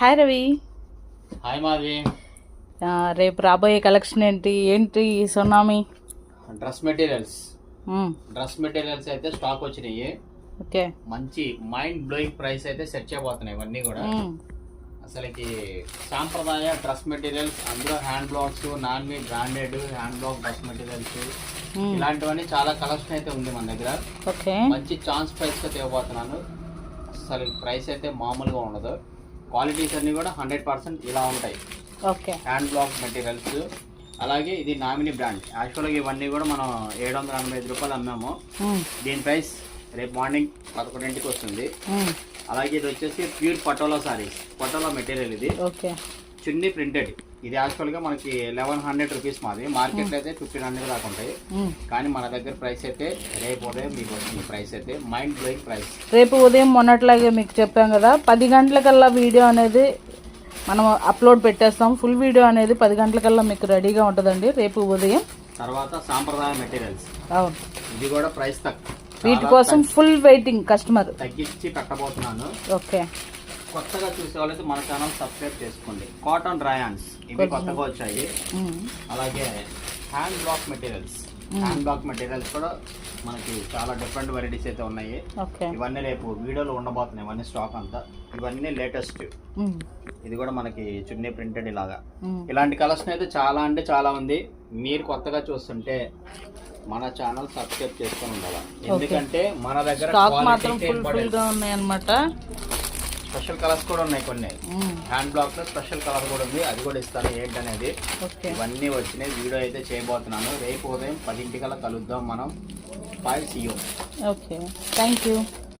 Hi Ravi. Hi Madhavi. రేపు రాబోయే collection ఏంటి? ఏంటి tsunami? Dress materials. Dress materials అయితే స్టాక్ వచ్చినాయి. ఓకే. మంచి మైండ్ బ్లోయింగ్ ప్రైస్ అయితే సెట్ చేయబోతున్నాయి ఇవన్నీ కూడా. అసలుకి సాంప్రదాయ డ్రెస్ మెటీరియల్స్ అందులో హ్యాండ్ బ్లాక్స్ నాన్ మీ branded hand block dress materials. ఇలాంటివన్నీ చాలా కలెక్షన్ అయితే ఉంది మన దగ్గర. మంచి ఛాన్స్ ప్రైస్తో ఇవ్వబోతున్నాను. అసలు ప్రైస్ అయితే మామూలుగా ఉండదు. క్వాలిటీస్ అన్ని కూడా హండ్రెడ్ పర్సెంట్ ఇలా ఉంటాయి. ఓకే. హ్యాండ్ బ్లాక్ మెటీరియల్స్ అలాగే ఇది నామినీ బ్రాండ్. యాక్చువల్గా ఇవన్నీ కూడా మనం ఏడు వందల ఎనభై ఐదు రూపాయలు అమ్మాము. మ్మ్. దీని ప్రైస్ రేపు మార్నింగ్ పదకొండింటికి వస్తుంది. అలాగే ఇది వచ్చేసి pure patola saris patola material ఇది. ఓకే. చున్నీ ప్రింటెడ్ ఇది యాక్చువల్గా మనకి లెవెన్ హండ్రెడ్ రూపీస్ మాది. మార్కెట్లో అయితే ఫిఫ్టీన్ హండ్రెడ్ దాకా ఉంటాయి. మ్మ్. కానీ మన దగ్గర ప్రైస్ అయితే రేపు ఉదయం మీకు వచ్చిన ప్రైస్ అయితే మైండ్ బ్లోయింగ్ ప్రైస్ రేపు ఉదయం మొన్నట్లాగే మీకు చెప్పాం కదా పది గంటలకల్లా వీడియో అనేది మనం అప్లోడ్ పెట్టేస్తాం. ఫుల్ వీడియో అనేది పది గంటలకల్లా మీకు రెడీగా ఉంటుందండి రేపు ఉదయం. తర్వాత సాంప్రదాయ మెటీరియల్స్ అవును. ఇది కూడా ప్రైస్ తక్కువ. వీటి కోసం ఫుల్ వెయిటింగ్ కస్టమర్ తగ్గించి పెట్టబోతున్నాను. ఓకే కొత్తగా చూసే వాళ్ళైతే మన ఛానల్ సబ్స్క్రైబ్ చేసుకోండి. కాటన్ డ్రాయాన్స్ ఇవి కొత్తగా. వచ్చాయి. అలాగే hand block materials hand block materials కూడా మనకి చాలా డిఫరెంట్ వెరైటీస్ అయితే ఉన్నాయి. ఇవన్నీ రేపు వీడియోలో ఉండబోతున్నాయి. ఇవన్నీ స్టాక్ అంతా. ఇవన్నీ లేటెస్ట్. ఇది కూడా మనకి చున్నీ ప్రింటెడ్ ఇలాగా. ఇలాంటి కలెక్షన్ అయితే చాలా అంటే చాలా ఉంది. మీరు కొత్తగా చూస్తుంటే మన ఛానల్ సబ్స్క్రైబ్ చేసుకొని ఉండాలి. ఎందుకంటే మన దగ్గర స్పెషల్ కలర్స్ కూడా ఉన్నాయి కొన్ని. హ్యాండ్ బ్లాక్లో స్పెషల్ కలర్ కూడా ఉంది. అది కూడా ఇస్తాను ఏంటనేది ఇవన్నీ వచ్చినాయి. వీడియో అయితే చేయబోతున్నాను. రేపు ఉదయం పదింటికల్లా కలుద్దాం మనం. Bye see you okay. Thank you